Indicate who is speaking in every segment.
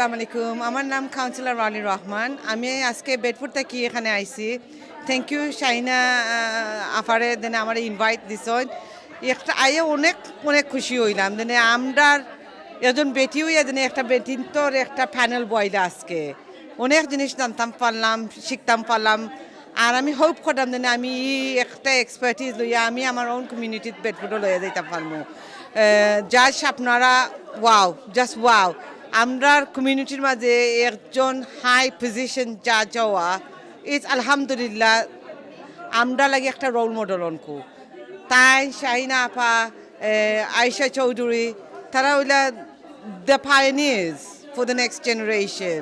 Speaker 1: আসসালামু আলাইকুম। আমার নাম কাউন্সিলর রানী রহমান। আমি আজকে বেডফুড থেকে এখানে আইছি। থ্যাংক ইউ শাইনা আফারে দেনে আমার ইনভাইট দিছেন। একটা আইয়ে অনেক অনেক খুশি হইলাম। দেনে আমরার একজন বেটিও এদিনে একটা বেটিন্তর একটা প্যানেল বইলা আজকে। অনেক জিনিস জানতাম, পারলাম, শিখতাম, পারলাম। আর আমি হোপ করতাম যে আমি একটা এক্সপার্টিস লইয়া আমি আমার ওন কমিউনিটির বেডফুডও লইয়া যাইতাম পারব জাজ আপনারা ওয়াও জাস্ট ওয়াও আমরা কমিউনিটির মাঝে একজন হাই পজিশন জাজ হওয়া ইজ আলহামদুলিল্লাহ আমরা লাগে একটা রোল মডেল অনকু। তাই শাহিনা আপা আয়সা চৌধুরী, তারা হইলা the pioneers for the next generation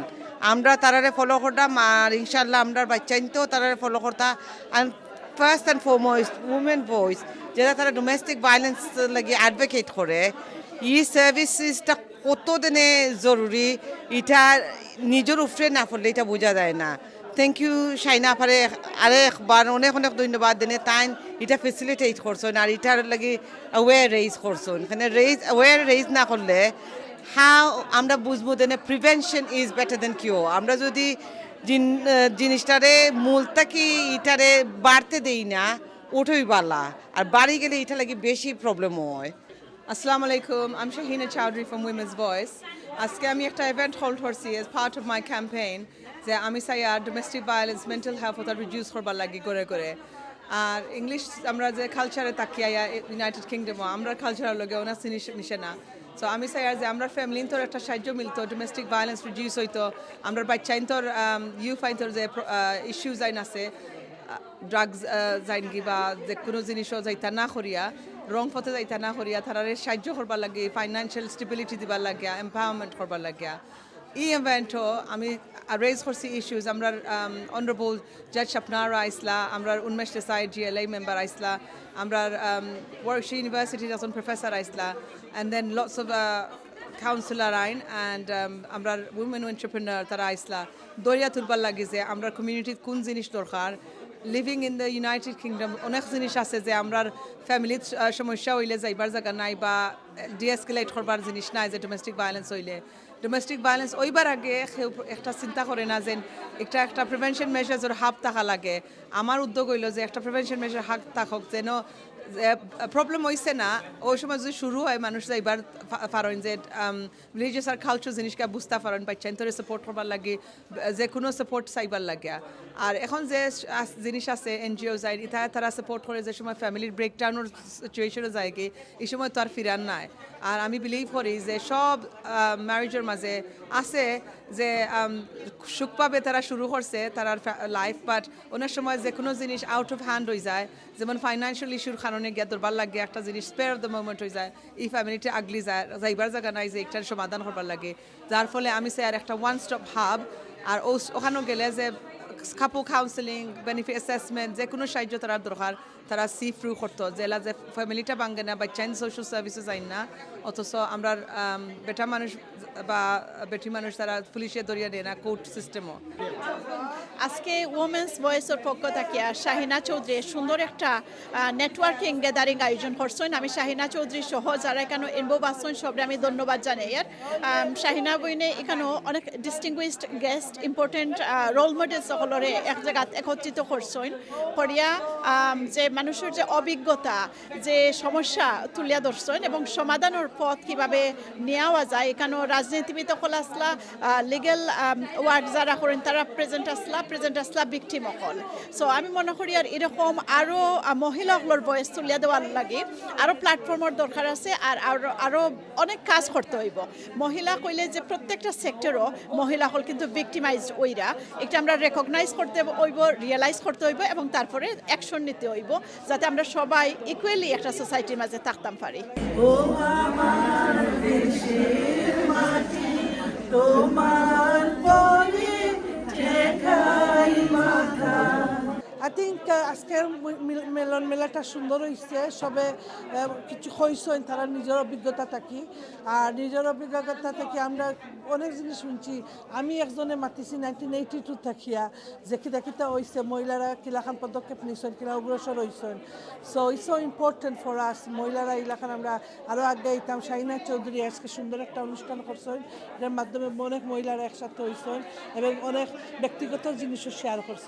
Speaker 1: আমরা তারারে ফলো করতাম, আর ইনশাল্লাহ আমরা বাচ্চাইন তো তারারে ফলো করতাম। আর first and foremost women voice যেটা তারা ডোমেস্টিক ভায়োলেন্স লাগে অ্যাডভোকেট করে, ই সার্ভিসেসটা কত দিনে জরুরি? এটা নিজের উপরে না পড়লে এটা বোঝা যায় না। থ্যাংক ইউ শাইনা আপারে। আরেকবার অনেক অনেক ধন্যবাদ দিনে। তাই এটা ফেসিলিটেট করছেন আর এটার লাগি অ্যাওয়ার রেইজ করছেন। এখানে রেইজ অ্যাওয়ার রেইজ না করলে হাউ আমরা বুঝব দেনে prevention is better than cure আমরা যদি জিনিসটারে মূলটা কি এটারে বাড়তে দেই না ওঠই বালা। আর বাড়ি গেলে এটা লাগি বেশি প্রবলেম হয়।
Speaker 2: Assalamu alaikum. I'm Shahina Chowdhury from Women's Voice. আজকে আমি একটা ইভেন্ট হোল্ড করছি as part of my campaign যে আমি চাই আর ডোমেস্টিক ভায়োলেন্স মেন্টাল হেলথ ওটা রিডিউস করবার লাগি করে করে আর ইংলিশ আমরা যে কালচারে তাকিয়া ইউনাইটেড কিংডমও আমরা কালচারের লগে ওনার জিনিস মিশে না সো আমি চাই আর যে আমরা ফ্যামিলি তোর একটা সাহায্য মিলতো ডোমেস্টিক ভায়োলেন্স রিডিউস হইতো আমরা বাচ্চাইন তোর ইউথ আইন যে ইস্যুজ আইন আছে ড্রাগস যাইন কিবা যে কোনো জিনিসও যাইতা না করিয়া, রং পথে যাইতা না করিয়া, তারারে সাহায্য করবার লাগে ফাইনান্সিয়াল স্টেবিলিটি দিবার লাগিয়া এম্পাওয়ারমেন্ট করবার লাগিয়া ই ইভেন্টও আমি রেজ করছি ইস্যুজ আমরা অনারেবল জাজ স্বপ্নারা আইসলা আমরা উন্মেষ দেশাই জিএলআই মেম্বার আইসলা আমরা ওয়ার্কশি ইউনিভার্সিটির একজন professor আইসলা and then lots of counsellor আইন অ্যান্ড আমরা উইমেন এন্টারপ্রেনার তারা আইসলা। দরিয়া তুলবার লাগে যে আমরা কমিউনিটির কোন জিনিস দরকার living in the United Kingdom অনেক জিনিস আছে যে আমরা ফ্যামিলির সমস্যা হইলে যাইবার জায়গা নাই বা ডিএসকেলাইট করবার জিনিস নাই যে ডোমেস্টিক ভায়োলেন্স হইলে। ডোমেস্টিক ভায়োলেন্স ওইবার আগে একটা চিন্তা করে না যে একটা একটা প্রিভেনশন মেজার হাব থাকা লাগে। আমার উদ্যোগ হইল যে একটা প্রিভেনশন মেজার হাত থাকক, যেন প্রবলেম হয়েছে না, ওই সময় যদি শুরু হয় মানুষ যাইবার পারেন যে রিলিজিয়াস আর কালচার জিনিসকে বুঝতে পারেন বাচ্চান তোরে সাপোর্ট করবার লাগে, যে কোনো সাপোর্ট চাইবার লাগে। আর এখন যে জিনিস আছে এনজিও যায় এটা তারা সাপোর্ট করে যে সময় ফ্যামিলির ব্রেকডাউনের সিচুয়েশনে যায় কি এই সময় তো আর ফিরান নাই। আর আমি বিলিভ করি যে সব ম্যারেজের মাঝে আছে যে সুখ পাবে তারা শুরু করছে তারা লাইফ বাট অনেক সময় যে কোনো জিনিস আউট অফ হ্যান্ড হয়ে যায়, যেমন ফাইন্যান্সিয়াল ইস্যুর কারণে গিয়ে দরবার লাগে, একটা জিনিস স্পেয়ার অফ দ্য মোমেন্ট হয়ে যায়। এই ফ্যামিলিটা আগলি যায়, যাইবার জায়গা নাই যে একটার সমাধান করবার লাগে। যার ফলে আমি চাই আর একটা ওয়ান স্টপ হাব আর ওখানেও গেলে যে কাপল কাউন্সিলিং বেনিফিট অ্যাসেসমেন্ট যে কোনো সাহায্য তারা দরকার। তারা সি ফ্রু করতো। জেলা যে ফ্যামিলিটা ভাঙ্গে না বা চাইন সোশ্যাল সার্ভিসেস আইন না, অথচ আমরা বেটা মানুষ বা বেটি মানুষ তারা পুলিশে দরিয়া দেয় না কোর্ট সিস্টেমও
Speaker 3: আজকে ওমেন্স ভয়েসের পক্ষ থেকে শাহিনা চৌধুরী সুন্দর একটা নেটওয়ার্কিং গ্যাদারিং আয়োজন করছেন। আমি শাহিনা চৌধুরী সহ যারা এখানে ইনভলভ আছেন, সবরে আমি ধন্যবাদ জানাই। আর শাহিনা বইনে এখানেও অনেক distinguished guest important role model সকলরে এক জায়গাত একত্রিত করছেন। করিয়া যে মানুষের যে অভিজ্ঞতা, যে সমস্যা তুলিয়া ধরছেন এবং সমাধানের পথ কীভাবে নেওয়া যায়, এখানেও রাজনীতিবিদ সকল আসলা লিগেল ওয়ার্ক যারা করেন, তারা প্রেজেন্ট আসলা। প্রেজেন্ট আসলা ভিকটিম অকল সো আমি মনে করি আর এরকম আরও মহিলাসকলের বয়স তুলিয়া দেওয়ার লাগে আরও প্ল্যাটফর্মের দরকার আছে আর আরও অনেক কাজ করতে হইব। মহিলা কইলে যে প্রত্যেকটা সেক্টরও মহিলাসকল কিন্তু ভিকটিমাইজড ওইরা। এটা আমরা রেকগনাইজ করতে হইব রিয়েলাইজ করতে হইব এবং তারপরে অ্যাকশন নিতে হইব, যাতে আমরা সবাই ইকুয়ালি একটা সোসাইটির মাঝে থাকতাম পারি।
Speaker 4: Think uh, আজকের মিলন মেলাটা সুন্দর হয়েছে সবে কিছু হয়েছেন তারা নিজের অভিজ্ঞতা থাকি। আর নিজের অভিজ্ঞতা থেকে আমরা অনেক জিনিস শুনছি। আমি একজনে মাতিছি নাইনটিন এইটি টু থাকিয়া যে কিতা কিতা হয়েছে মহিলারা কিলাখান পদক্ষেপ নিছেন কিলা অগ্রসর হয়েছেন so it's so important for us মহিলারা ইলাখান আমরা আরও আগে ইতাম শাহিনা চৌধুরী আজকে সুন্দর একটা অনুষ্ঠান করছেন। এটার মাধ্যমে অনেক মহিলারা একসাথে হয়েছেন এবং অনেক ব্যক্তিগত জিনিসও শেয়ার করছেন।